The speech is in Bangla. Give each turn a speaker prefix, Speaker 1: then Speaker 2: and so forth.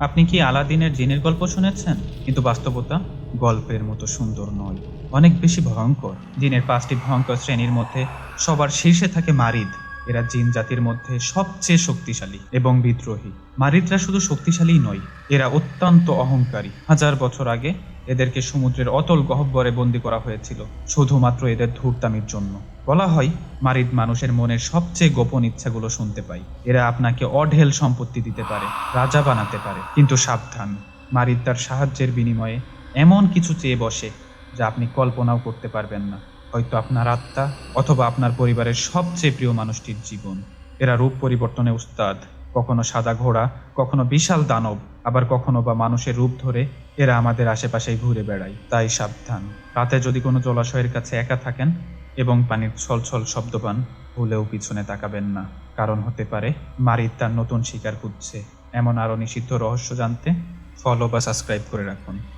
Speaker 1: আপনি কি আলাদিনের জিনের গল্প শুনেছেন? কিন্তু বাস্তবতা গল্পের মতো সুন্দর নয়। অনেক বেশি ভয়ঙ্কর। জিনের পাঁচটি ভয়ঙ্কর শ্রেণির মধ্যে সবার শীর্ষে থাকে মারিদ। এরা জিন জাতির মধ্যে সবচেয়ে শক্তিশালী এবং বিদ্রোহী। মারিদরা শুধু শক্তিশালীই নয়, এরা অত্যন্ত অহংকারী। হাজার বছর আগে এদেরকে সমুদ্রের অতল গহ্বরে বন্দী করা হয়েছিল, শুধুমাত্র এদের ধূর্তামির জন্য। বলা হয়, মারিদ মানুষের মনের সবচেয়ে গোপন ইচ্ছাগুলো শুনতে পায়। এরা আপনাকে অঢেল সম্পত্তি দিতে পারে, রাজা বানাতে পারে, কিন্তু সাবধান। মারিদ তার সাহায্যের বিনিময়ে এমন কিছু চেয়ে বসে, যা আপনি কল্পনাও করতে পারবেন না। হয়তো আপনার আত্মা অথবা আপনার পরিবারের সবচেয়ে প্রিয় মানুষটির জীবন। এরা রূপ পরিবর্তনে উস্তাদ। কখনো সাদা ঘোড়া, কখনো বিশাল দানব, আবার কখনো বা মানুষের রূপ ধরে এরা আমাদের আশেপাশেই ঘুরে বেড়ায়। তাই সাবধান। রাতে যদি কোনো জলাশয়ের কাছে একা থাকেন এবং পানির ছলছল শব্দ পান, ভুলেও পিছনে তাকাবেন না। কারণ হতে পারে মারিদ তার নতুন শিকার খুঁজছে। এমন আরও নিষিদ্ধ রহস্য জানতে ফলো বা সাবস্ক্রাইব করে রাখুন।